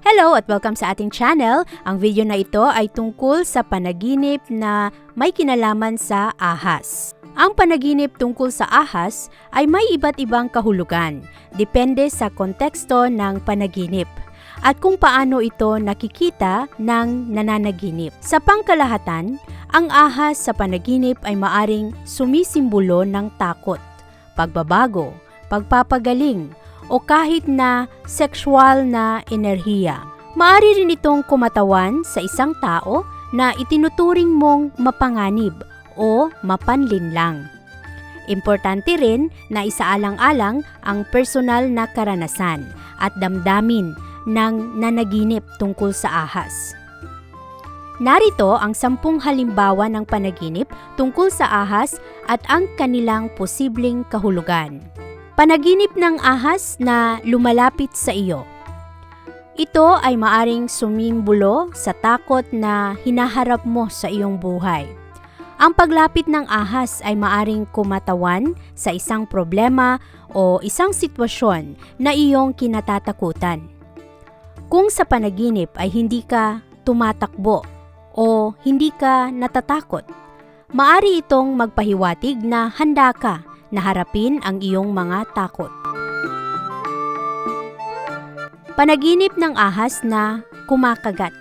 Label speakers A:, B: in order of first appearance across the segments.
A: Hello at welcome sa ating channel. Ang video na ito ay tungkol sa panaginip na may kinalaman sa ahas. Ang panaginip tungkol sa ahas ay may iba't ibang kahulugan, depende sa konteksto ng panaginip at kung paano ito nakikita ng nananaginip. Sa pangkalahatan, ang ahas sa panaginip ay maaring sumisimbolo ng takot, pagbabago, pagpapagaling, o kahit na sexual na enerhiya. Maari rin itong kumatawan sa isang tao na itinuturing mong mapanganib o mapanlinlang. Importante rin na isaalang-alang ang personal na karanasan at damdamin ng nanaginip tungkol sa ahas. Narito ang sampung halimbawa ng panaginip tungkol sa ahas at ang kanilang posibleng kahulugan. Panaginip ng ahas na lumalapit sa iyo. Ito ay maaring sumimbulo sa takot na hinaharap mo sa iyong buhay. Ang paglapit ng ahas ay maaring kumatawan sa isang problema o isang sitwasyon na iyong kinatatakutan. Kung sa panaginip ay hindi ka tumatakbo o hindi ka natatakot, maari itong magpahiwatig na handa ka na harapin ang iyong mga takot. Panaginip ng ahas na kumakagat.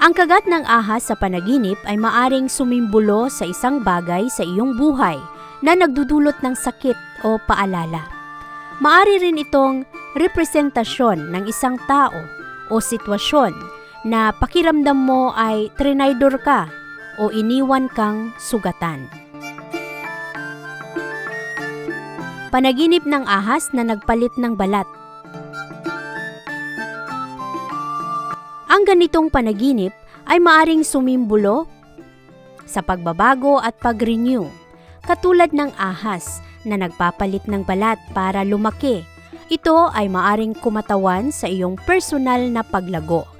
A: Ang kagat ng ahas sa panaginip ay maaring sumimbulo sa isang bagay sa iyong buhay na nagdudulot ng sakit o paalala. Maari rin itong representasyon ng isang tao o sitwasyon na pakiramdam mo ay trinaydor ka o iniwan kang sugatan. Panaginip ng ahas na nagpalit ng balat. Ang ganitong panaginip ay maaring sumimbulo sa pagbabago at pag-renew, katulad ng ahas na nagpapalit ng balat para lumaki. Ito ay maaring kumatawan sa iyong personal na paglago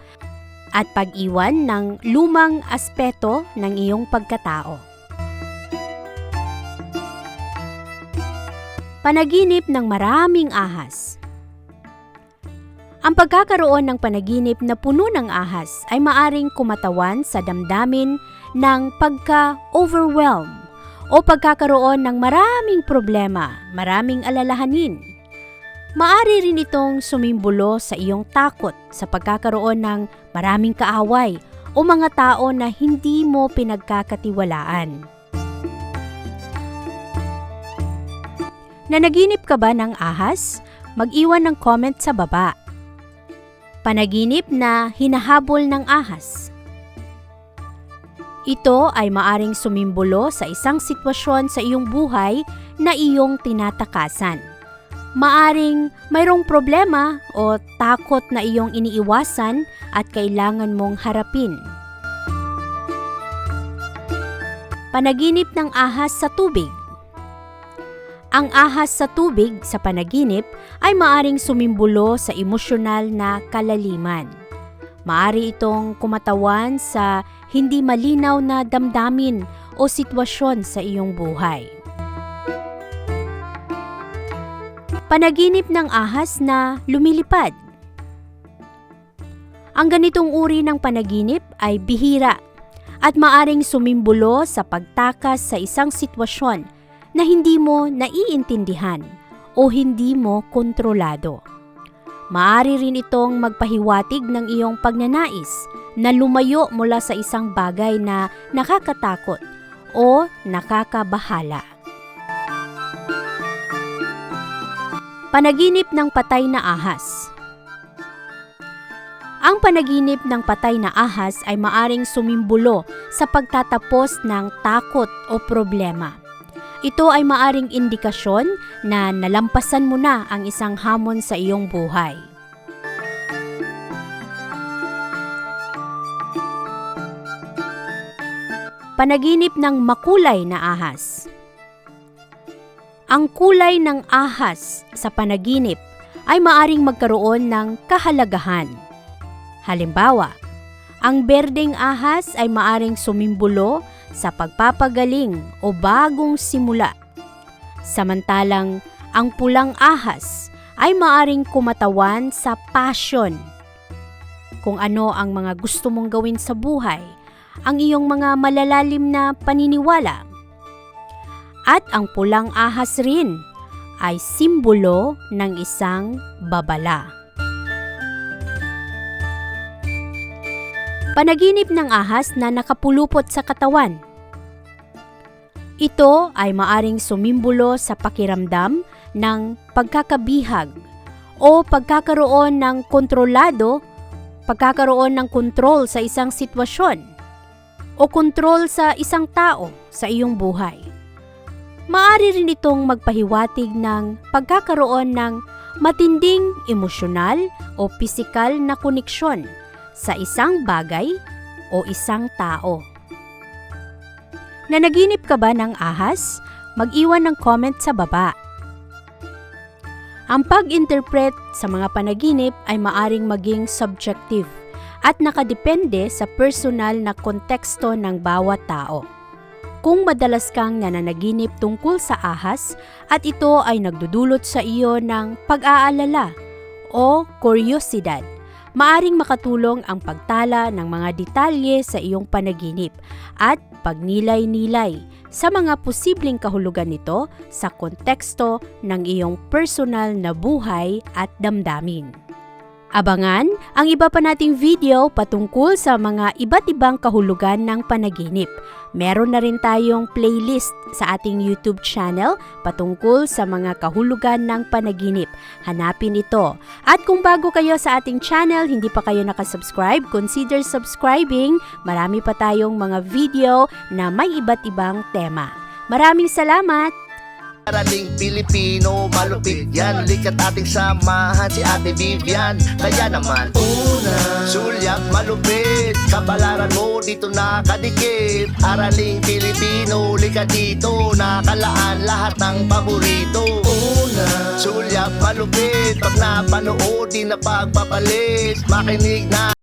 A: at pag-iwan ng lumang aspeto ng iyong pagkatao. Panaginip ng maraming ahas Ang pagkakaroon ng panaginip na puno ng ahas ay maaring kumatawan sa damdamin ng pagka-overwhelm o pagkakaroon ng maraming problema, maraming alalahanin. Maari rin itong sumimbulo sa iyong takot sa pagkakaroon ng maraming kaaway o mga tao na hindi mo pinagkakatiwalaan. Nanaginip ka ba ng ahas? Mag-iwan ng comment sa baba. Panaginip na hinahabol ng ahas. Ito ay maaring sumimbulo sa isang sitwasyon sa iyong buhay na iyong tinatakasan. Maaring mayroong problema o takot na iyong iniiwasan at kailangan mong harapin. Panaginip ng ahas sa tubig. Ang ahas sa tubig sa panaginip ay maaring sumimbulo sa emosyonal na kalaliman. Maari itong kumatawan sa hindi malinaw na damdamin o sitwasyon sa iyong buhay. Panaginip ng ahas na lumilipad. Ang ganitong uri ng panaginip ay bihira at maaring sumimbulo sa pagtakas sa isang sitwasyon na hindi mo naiintindihan o hindi mo kontrolado. Maari rin itong magpahiwatig ng iyong pagnanais na lumayo mula sa isang bagay na nakakatakot o nakakabahala. Panaginip ng patay na ahas Ang panaginip ng patay na ahas ay maaring sumimbulo sa pagtatapos ng takot o problema. Ito ay maaring indikasyon na nalampasan mo na ang isang hamon sa iyong buhay. Panaginip ng makulay na ahas. Ang kulay ng ahas sa panaginip ay maaring magkaroon ng kahalagahan. Halimbawa, ang berdeng ahas ay maaring sumimbulo sa pagpapagaling o bagong simula. Samantalang ang pulang ahas ay maaring kumatawan sa passion. Kung ano ang mga gusto mong gawin sa buhay, ang iyong mga malalalim na paniniwala. At ang pulang ahas rin ay simbolo ng isang babala. Panaginip ng ahas na nakapulupot sa katawan. Ito ay maaring sumimbolo sa pakiramdam ng pagkakabihag o pagkakaroon ng kontrolado, pagkakaroon ng kontrol sa isang sitwasyon o kontrol sa isang tao sa iyong buhay. Maari rin itong magpahiwatig ng pagkakaroon ng matinding emosyonal o pisikal na koneksyon sa isang bagay o isang tao. Nanaginip ka ba ng ahas? Mag-iwan ng comment sa baba. Ang pag-interpret sa mga panaginip ay maaring maging subjective at nakadepende sa personal na konteksto ng bawat tao. Kung madalas kang nananaginip tungkol sa ahas at ito ay nagdudulot sa iyo ng pag-aalala o kuryosidad, maaring makatulong ang pagtala ng mga detalye sa iyong panaginip at pagnilay-nilay sa mga posibleng kahulugan nito sa konteksto ng iyong personal na buhay at damdamin. Abangan ang iba pa nating video patungkol sa mga iba't ibang kahulugan ng panaginip. Meron na rin tayong playlist sa ating YouTube channel patungkol sa mga kahulugan ng panaginip. Hanapin ito. At kung bago kayo sa ating channel, hindi pa kayo nakasubscribe, consider subscribing. Marami pa tayong mga video na may iba't ibang tema. Maraming salamat!
B: Araling Pilipino, malupit yan. Likat ating samahan si Ate Vivian. Kaya naman Una Sulyap malupit. Kabalaran mo dito nakadikit. Araling Pilipino, likat dito. Nakalaan lahat ng paborito. Una Sulyap malupit. Pag napanood, di na pagpapalit. Makinig na